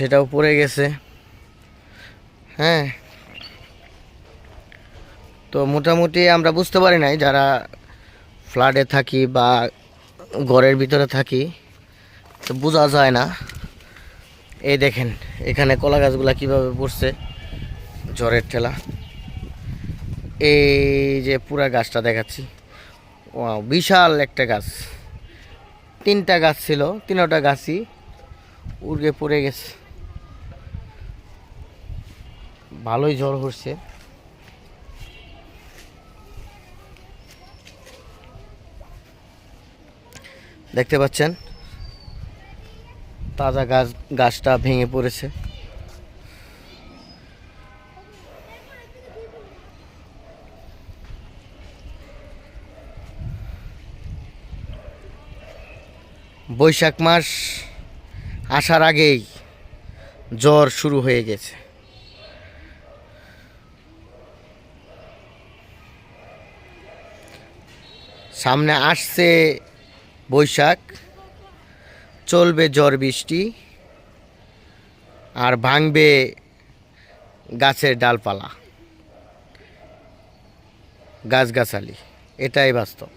সেটাও পড়ে গেছে। হ্যাঁ। তো মোটামুটি আমরা বুঝতে পারি নাই যারা ফ্ল্যাটে থাকি বা ঘরের ভিতরে থাকি, তো বোঝা যায় না। এই দেখেন, এখানে কলা গাছগুলা কীভাবে পড়ছে, ঝড়ের ঠেলা। এই যে পুরা গাছটা দেখাচ্ছি। ও বিশাল একটা গাছ। তিনটা গাছ ছিল, তিনটা গাছই উড়ে পড়ে গেছে। ভালোই ঝড় হচ্ছে। দেখতে পাচ্ছেন, তাজা গাছ, গাছটা ভেঙে পড়েছে। বৈশাখ মাস আসার আগেই জ্বর শুরু হয়ে গেছে। সামনে আসছে বৈশাখ চলবে ঝড় বৃষ্টি আর ভাঙবে গাছের ডালপালা গাছগাছালি এটাই বাস্তব।